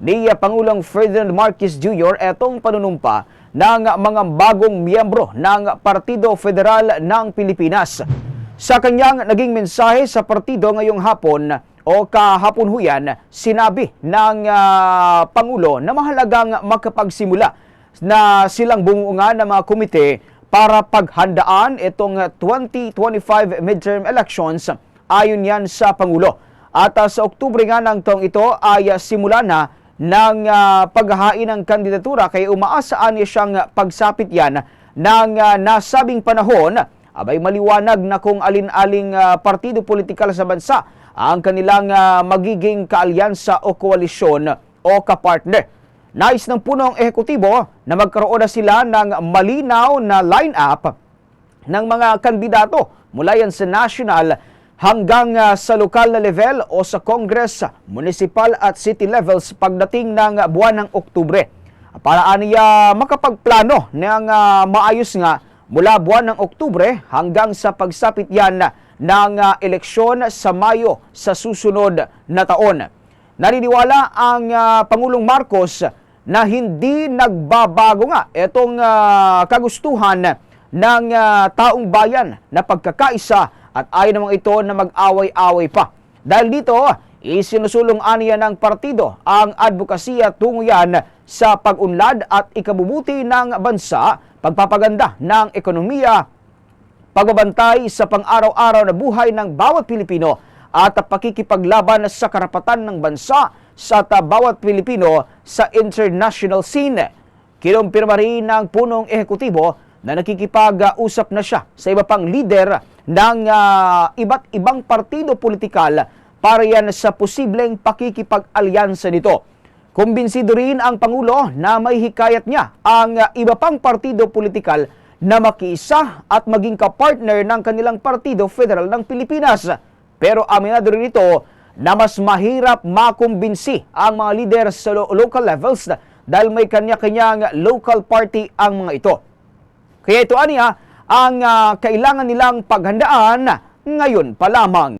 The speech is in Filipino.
ni Pangulong Ferdinand Marcos Jr. etong panunumpa ng mga bagong miyembro ng Partido Federal ng Pilipinas. Sa kanyang naging mensahe sa partido ngayong hapon o kahapon huyan, sinabi ng ah, Pangulo na mahalagang makapagsimula na silang bumuungan ng mga komite para paghandaan itong 2025 midterm elections ayon yan sa Pangulo. At ah, sa Oktubre nga ng taong ito ay ah, simula na ng ah, paghahain ng kandidatura kaya umaasaan niya siyang pagsapit yan ng ah, nasabing panahon abay maliwanag na kung alin-aling ah, partido politikal sa bansa ang kanilang ah, magiging kaalyansa o koalisyon o kapartner. Nais ng punong ehekutibo na magkaroon na sila ng malinaw na line-up ng mga kandidato mula yan sa national hanggang ah, sa lokal na level o sa Congress, municipal at city levels pagdating ng buwan ng Oktubre. Para aniya makapagplano ng ah, maayos nga mula buwan ng Oktubre hanggang sa pagsapit yan ng ah, eleksyon sa Mayo sa susunod na taon. Naniniwala ang ah, Pangulong Marcos na hindi nagbabago nga itong ah, kagustuhan ng ah, taong bayan na pagkakaisa at ayaw naman ito na mag-away-away pa. Dahil dito, isinusulong aniya ng partido ang advokasya tungo yan sa pag-unlad at ikabubuti ng bansa, pagpapaganda ng ekonomiya, pagbabantay sa pang-araw-araw na buhay ng bawat Pilipino at pakikipaglaban sa karapatan ng bansa sa bawat Pilipino sa international scene. Kinumpirma rin ng punong ehekutibo na nakikipag-usap na siya sa iba pang lider ng ah, iba't ibang partido politikal para yan sa posibleng pakikipag-alyansa nito. Kumbinsido rin ang Pangulo na may hikayat niya ang ah, iba pang partido politikal na makiisa at maging kapartner ng kanilang Partido Federal ng Pilipinas. Pero aminado rin ito na mas mahirap makumbinsi ang mga lider sa lo- local levels dahil may kanya-kanyang local party ang mga ito. Kaya ito aniya ang ah, kailangan nilang paghandaan ngayon pa lamang.